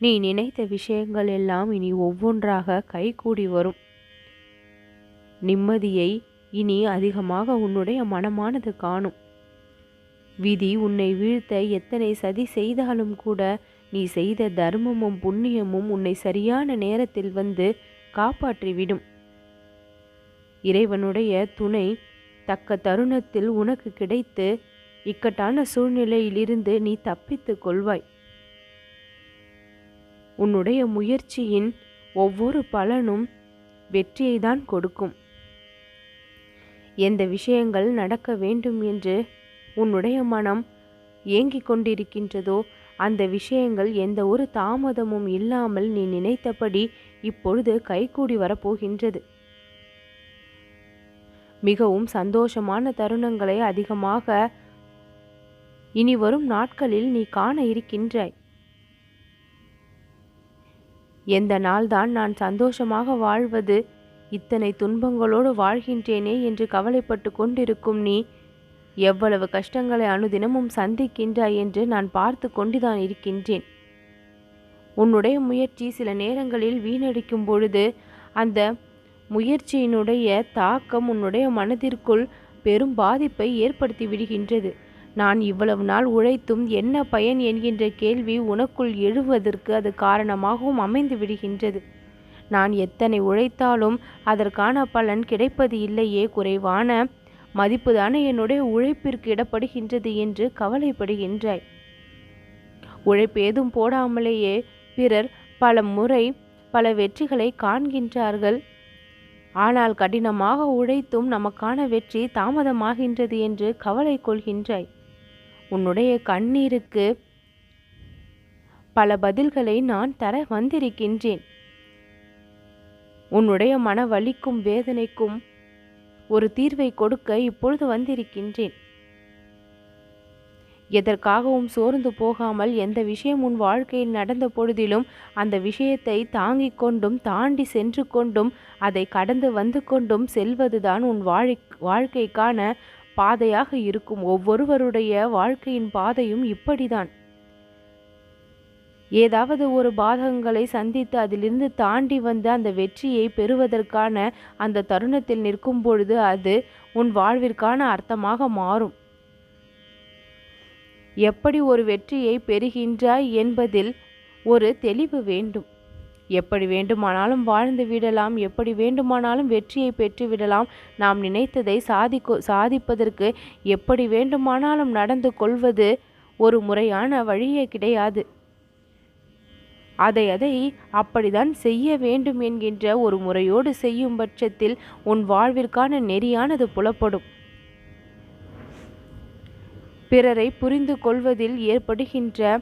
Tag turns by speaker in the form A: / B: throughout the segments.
A: நீ நினைத்த விஷயங்கள் எல்லாம் இனி ஒவ்வொன்றாக கைகூடி வரும். நிம்மதியை இனி அதிகமாக உன்னுடைய மனமானது காணும். விதி உன்னை வீழ்த்த எத்தனை சதி செய்தாலும் கூட நீ செய்த தர்மமும் புண்ணியமும் உன்னை சரியான நேரத்தில் வந்து காப்பாற்றிவிடும். இறைவனுடைய துணை தக்க தருணத்தில் உனக்கு கிடைத்து இக்கட்டான சூழ்நிலையிலிருந்து நீ தப்பித்துக் கொள்வாய். உன்னுடைய முயற்சியின் ஒவ்வொரு பலனும் வெற்றியை தான் கொடுக்கும். எந்த விஷயங்கள் நடக்க வேண்டும் என்று உன்னுடைய மனம் ஏங்கிக் கொண்டிருக்கின்றதோ அந்த விஷயங்கள் எந்த ஒரு தாமதமும் இல்லாமல் நீ நினைத்தபடி இப்பொழுது கைகூடி வரப்போகின்றது. மிகவும் சந்தோஷமான தருணங்களை அதிகமாக இனி வரும் நாட்களில் நீ காண இருக்கின்றாய். எந்த நாள்தான் நான் சந்தோஷமாக வாழ்வது இத்தனை துன்பங்களோடு வாழ்கின்றேனே என்று கவலைப்பட்டு கொண்டிருக்கும் நீ எவ்வளவு கஷ்டங்களை அனுதினமும் சந்திக்கின்றாய் என்று நான் பார்த்து கொண்டுதான் இருக்கின்றேன். உன்னுடைய முயற்சி சில நேரங்களில் வீணடிக்கும் பொழுது அந்த முயற்சியினுடைய தாக்கம் உன்னுடைய மனதிற்குள் பெரும் பாதிப்பை ஏற்படுத்தி விடுகின்றது. நான் இவ்வளவு நாள் உழைத்தும் என்ன பயன் என்கின்ற கேள்வி உனக்குள் எழுவதற்கு அது காரணமாகவும் அமைந்து விடுகின்றது. நான் எத்தனை உழைத்தாலும் அதற்கான பலன் கிடைப்பது இல்லையே குறைவான மதிப்புதானே என்னுடைய உழைப்பிற்கு இடப்படுகின்றது என்று கவலைப்படுகின்றாய். உழைப்பு ஏதும் போடாமலேயே பிறர் பல முறை பல வெற்றிகளை காண்கின்றார்கள். ஆனால் கடினமாக உழைத்தும் நமக்கான வெற்றி தாமதமாகின்றது என்று கவலை கொள்கின்றாய். உன்னுடைய கண்ணீருக்கு பல பதில்களை நான் தர வந்திருக்கின்றேன். உன்னுடைய மன வலிக்கும் வேதனைக்கும் ஒரு தீர்வை கொடுக்க இப்பொழுது வந்திருக்கின்றேன். எதற்காகவும் சோர்ந்து போகாமல் எந்த விஷயம் உன் வாழ்க்கையில் நடந்த பொழுதிலும் அந்த விஷயத்தை தாங்கிக் கொண்டும் தாண்டி சென்று கொண்டும் அதை கடந்து வந்து கொண்டும் செல்வதுதான் உன் வாழை வாழ்க்கைக்கான பாதையாக இருக்கும் ஒவ்வொருவருடைய வாழ்க்கையின் பாதையும் இப்படிதான். ஏதாவது ஒரு பாதகங்களை சந்தித்து அதிலிருந்து தாண்டி வந்து அந்த வெற்றியை பெறுவதற்கான அந்த தருணத்தில் நிற்கும் பொழுது அது உன் வாழ்விற்கான அர்த்தமாக மாறும். எப்படி ஒரு வெற்றியை பெறுகின்றாய் என்பதில் ஒரு தெளிவு வேண்டும். எப்படி வேண்டுமானாலும் வாழ்ந்து விடலாம் எப்படி வேண்டுமானாலும் வெற்றியை பெற்றுவிடலாம் நாம் நினைத்ததை சாதிக்கோ சாதிப்பதற்கு எப்படி வேண்டுமானாலும் நடந்து கொள்வது ஒரு முறையான வழியே கிடையாது. அதை அதை அப்படிதான் செய்ய வேண்டும் என்கின்ற ஒரு முறையோடு செய்யும் பட்சத்தில் உன் வாழ்விற்கான நெறியானது புலப்படும். பிறரை புரிந்து கொள்வதில் ஏற்படுகின்ற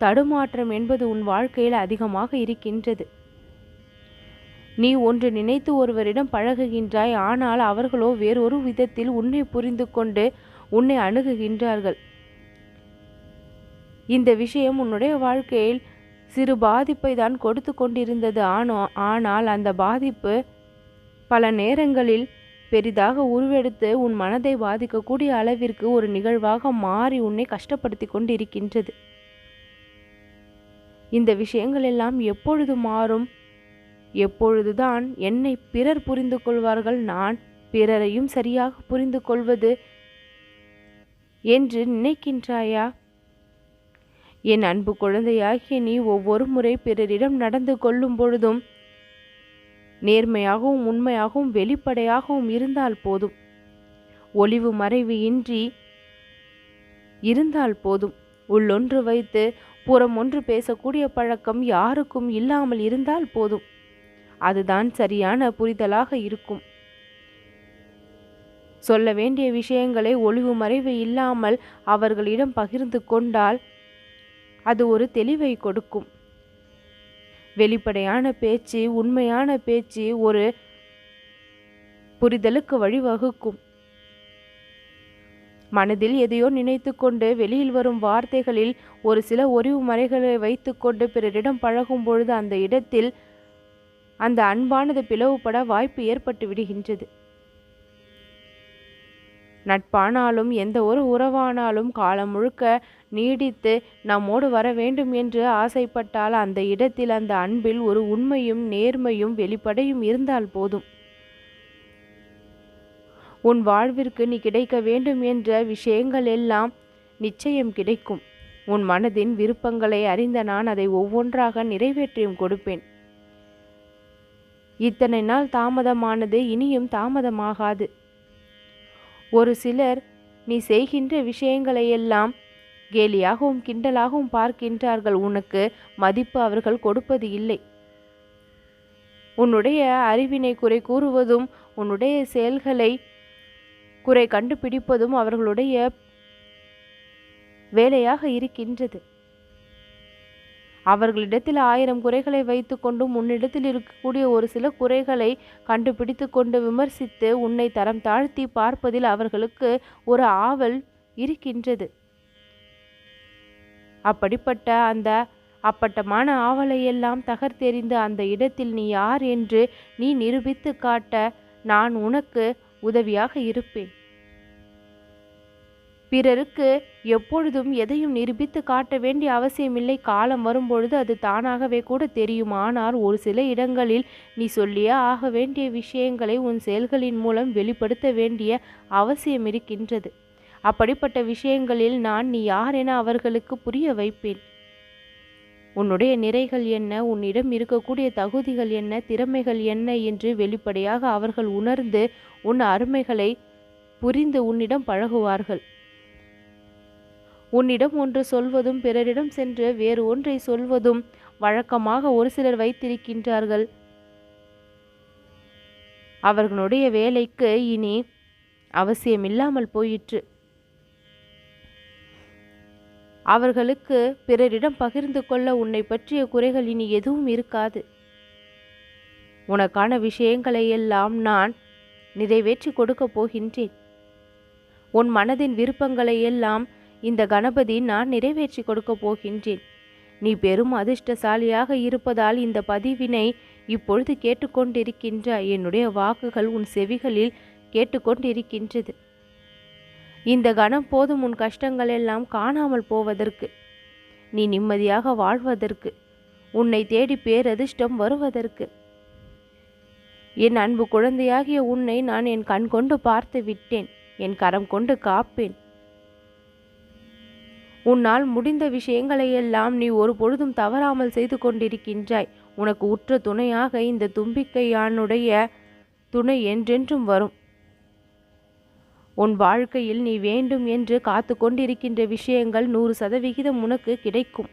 A: தடுமாற்றம் என்பது உன் வாழ்க்கையில் அதிகமாக இருக்கின்றது. நீ ஒன்று நினைத்து ஒருவரிடம் பழகுகின்றாய் ஆனால் அவர்களோ வேறொரு விதத்தில் உன்னை புரிந்து கொண்டு உன்னை அணுகுகின்றார்கள். இந்த விஷயம் உன்னுடைய வாழ்க்கையில் சிறு பாதிப்பை தான் கொடுத்து கொண்டிருந்தது. ஆனோ ஆனால் அந்த பாதிப்பு பல நேரங்களில் பெரிதாக உருவெடுத்து உன் மனதை பாதிக்கக்கூடிய அளவிற்கு ஒரு நிகழ்வாக மாறி உன்னை கஷ்டப்படுத்தி கொண்டிருக்கின்றது. இந்த விஷயங்கள் எல்லாம் எப்பொழுது மாறும்? எப்பொழுதுதான் என்னை பிறர் புரிந்து கொள்வார்கள் நான் பிறரையும் சரியாக புரிந்து கொள்வது என்று நினைக்கின்றாயா? என் அன்பு குழந்தையாகிய நீ ஒவ்வொரு முறை பிறரிடம் நடந்து கொள்ளும் பொழுதும் நேர்மையாகவும் உண்மையாகவும் வெளிப்படையாகவும் இருந்தால் போதும். ஒளிவு மறைவு இன்றி இருந்தால் போதும். உள்ளொன்று வைத்து புறம் ஒன்று பேசக்கூடிய பழக்கம் யாருக்கும் இல்லாமல் இருந்தால் போதும். அதுதான் சரியான புரிதலாக இருக்கும். சொல்ல வேண்டிய விஷயங்களை ஒளிவு மறைவு இல்லாமல் அவர்களிடம் பகிர்ந்து கொண்டால் அது ஒரு தெளிவை கொடுக்கும். வெளிப்படையான பேச்சு உண்மையான பேச்சு ஒரு புரிதலுக்கு வழிவகுக்கும். மனதில் எதையோ நினைத்து கொண்டு வெளியில் வரும் வார்த்தைகளில் ஒரு சில ஒரிவு மறைகளை வைத்துக்கொண்டு பிறரிடம் பழகும் பொழுது அந்த இடத்தில் அந்த அன்பானது பிளவுபட வாய்ப்பு ஏற்பட்டு விடுகின்றது. நட்பானாலும் எந்த ஒரு உறவானாலும் காலம் முழுக்க நீடித்து நம்மோடு வர வேண்டும் என்று ஆசைப்பட்டால் அந்த இடத்தில் அந்த அன்பில் ஒரு உண்மையும் நேர்மையும் வெளிப்படையும் இருந்தால் போதும். உன் வாழ்விற்கு நீ கிடைக்க வேண்டும் என்ற விஷயங்கள் எல்லாம் நிச்சயம் கிடைக்கும். உன் மனதின் விருப்பங்களை அறிந்த நான் அதை ஒவ்வொன்றாக நிறைவேற்றியும் கொடுப்பேன். இத்தனை நாள் தாமதமானது இனியும் தாமதமாகாது. ஒரு சிலர் நீ செய்கின்ற விஷயங்களையெல்லாம் கேலியாகவும் கிண்டலாகவும் பார்க்கின்றார்கள். உனக்கு மதிப்பு அவர்கள் கொடுப்பது இல்லை. உன்னுடைய அறிவினை குறை கூறுவதும் உன்னுடைய செயல்களை குறை கண்டுபிடிப்பதும் அவர்களுடைய வேலையாக இருக்கின்றது. அவர்களிடத்தில் ஆயிரம் குறைகளை வைத்துக்கொண்டும் உன்னிடத்தில் இருக்கக்கூடிய ஒரு சில குறைகளை கண்டுபிடித்து கொண்டு விமர்சித்து உன்னை தரம் தாழ்த்தி பார்ப்பதில் அவர்களுக்கு ஒரு ஆவல் இருக்கின்றது. அப்படிப்பட்ட அந்த அப்பட்டமான ஆவலையெல்லாம் தகர்த்தெறிந்து அந்த இடத்தில் நீ யார் என்று நீ நிரூபித்து காட்ட நான் உனக்கு உதவியாக இருப்பேன். பிறருக்கு எப்பொழுதும் எதையும் நிரூபித்து காட்ட வேண்டிய அவசியமில்லை. காலம் வரும்பொழுது அது தானாகவே கூட தெரியும். ஆனால் ஒரு சில இடங்களில் நீ சொல்லியே ஆக வேண்டிய விஷயங்களை உன் செயல்களின் மூலம் வெளிப்படுத்த வேண்டிய அவசியம் இருக்கின்றது. அப்படிப்பட்ட விஷயங்களில் நான் நீ யார் என அவர்களுக்கு புரிய வைப்பேன். உன்னுடைய நிறைகள் என்ன? உன்னிடம் இருக்கக்கூடிய தகுதிகள் என்ன? திறமைகள் என்ன? என்று வெளிப்படையாக அவர்கள் உணர்ந்து உன் அருமைகளை புரிந்து உன்னிடம் பழகுவார்கள். உன்னிடம் ஒன்று சொல்வதும் பிறரிடம் சென்று வேறு ஒன்றை சொல்வதும் வழக்கமாக ஒரு சிலர் வைத்திருக்கின்றார்கள். அவர்களுடைய வேலைக்கு இனி அவசியமில்லாமல் போயிற்று. அவர்களுக்கு பிறரிடம் பகிர்ந்து கொள்ள உன்னை பற்றிய குறைகள் இனி எதுவும் இருக்காது. உனக்கான விஷயங்களை எல்லாம் நான் நிறைவேற்றி கொடுக்கப் போகின்றேன். உன் மனதின் விருப்பங்களை எல்லாம் இந்த கணபதி நான் நிறைவேற்றி கொடுக்கப் போகின்றேன். நீ பெரும் அதிர்ஷ்டசாலியாக இருப்பதால் இந்த பதிவினை இப்பொழுது கேட்டுக்கொண்டிருக்கின்ற என்னுடைய வாக்குகள் உன் செவிகளில் கேட்டுக்கொண்டிருக்கின்றது. இந்த கணம் போதும் உன் கஷ்டங்கள் எல்லாம் காணாமல் போவதற்கு நீ நிம்மதியாக வாழ்வதற்கு உன்னை தேடி பேரதிர்ஷ்டம் வருவதற்கு. என் அன்பு குழந்தையாகிய உன்னை நான் என் கண் கொண்டு பார்த்து விட்டேன் என் கரம் கொண்டு காப்பேன். உன்னால் முடிந்த விஷயங்களையெல்லாம் நீ ஒரு பொழுதும் தவறாமல் செய்து கொண்டிருக்கின்றாய். உனக்கு உற்ற துணையாக இந்த தும்பிக்கையானுடைய துணை என்றென்றும் வரும். உன் வாழ்க்கையில் நீ வேண்டும் என்று காத்து கொண்டிருக்கின்ற விஷயங்கள் நூறு சதவிகிதம் உனக்கு கிடைக்கும்.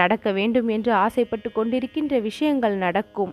A: நடக்க வேண்டும் என்று ஆசைப்பட்டு கொண்டிருக்கின்ற விஷயங்கள் நடக்கும்.